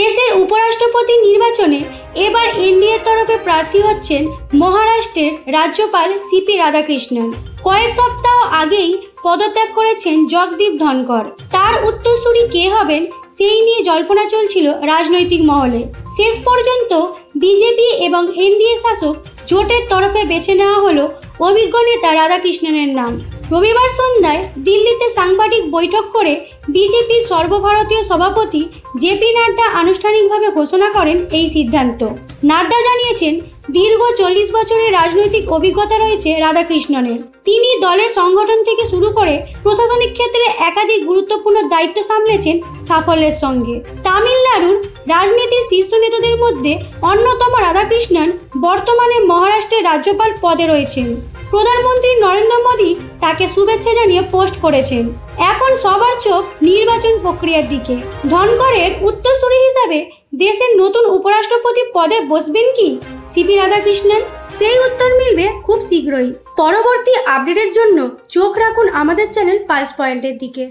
দেশের উপরাষ্ট্রপতি নির্বাচনে এবার এনডিএর তরফে প্রার্থী হচ্ছেন মহারাষ্ট্রের রাজ্যপাল সিপি রাধাকৃষ্ণন। কয়েক সপ্তাহ আগেই পদত্যাগ করেছেন জগদীপ ধনকর তার উত্তরসূরি কে হবেন সেই নিয়ে জল্পনা চলছিল রাজনৈতিক মহলে। শেষ পর্যন্ত বিজেপি এবং এনডিএ শাসক জোটের তরফে বেছে নেওয়া হলো অভিজ্ঞ নেতা রাধাকৃষ্ণনের নাম। রবিবার সন্ধ্যায় দিল্লিতে সাংবাদিক বৈঠক করে বিজেপির সর্বভারতীয় সভাপতি জেপি নাড্ডা আনুষ্ঠানিকভাবে ঘোষণা করেন এই সিদ্ধান্ত। নাড্ডা জানিয়েছেন, দীর্ঘ চল্লিশ বছরের রাজনৈতিক অভিজ্ঞতা রয়েছে রাধাকৃষ্ণনের। তিনি দলের সংগঠন থেকে শুরু করে প্রশাসনিক ক্ষেত্রে একাধিক গুরুত্বপূর্ণ দায়িত্ব সামলেছেন সাফল্যের সঙ্গে। তামিলনাড়ুর রাজনীতির শীর্ষ নেতাদের মধ্যে অন্যতম রাধাকৃষ্ণন বর্তমানে মহারাষ্ট্রের রাজ্যপাল পদে রয়েছেন। প্রধানমন্ত্রী নরেন্দ্র মোদী তাকে শুভেচ্ছা জানিয়ে পোস্ট করেছেন। এখন সবার চোখ নির্বাচন প্রক্রিয়ার দিকে। ধনকরের উত্তরসূরি হিসাবে দেশের নতুন উপরাষ্ট্রপতি পদে বসবেন কি? সিপি রাধাকৃষ্ণন, সেই উত্তর মিলবে খুব শীঘ্রই। পরবর্তী আপডেটের জন্য চোখ রাখুন আমাদের চ্যানেল পালস পয়েন্টের দিকে।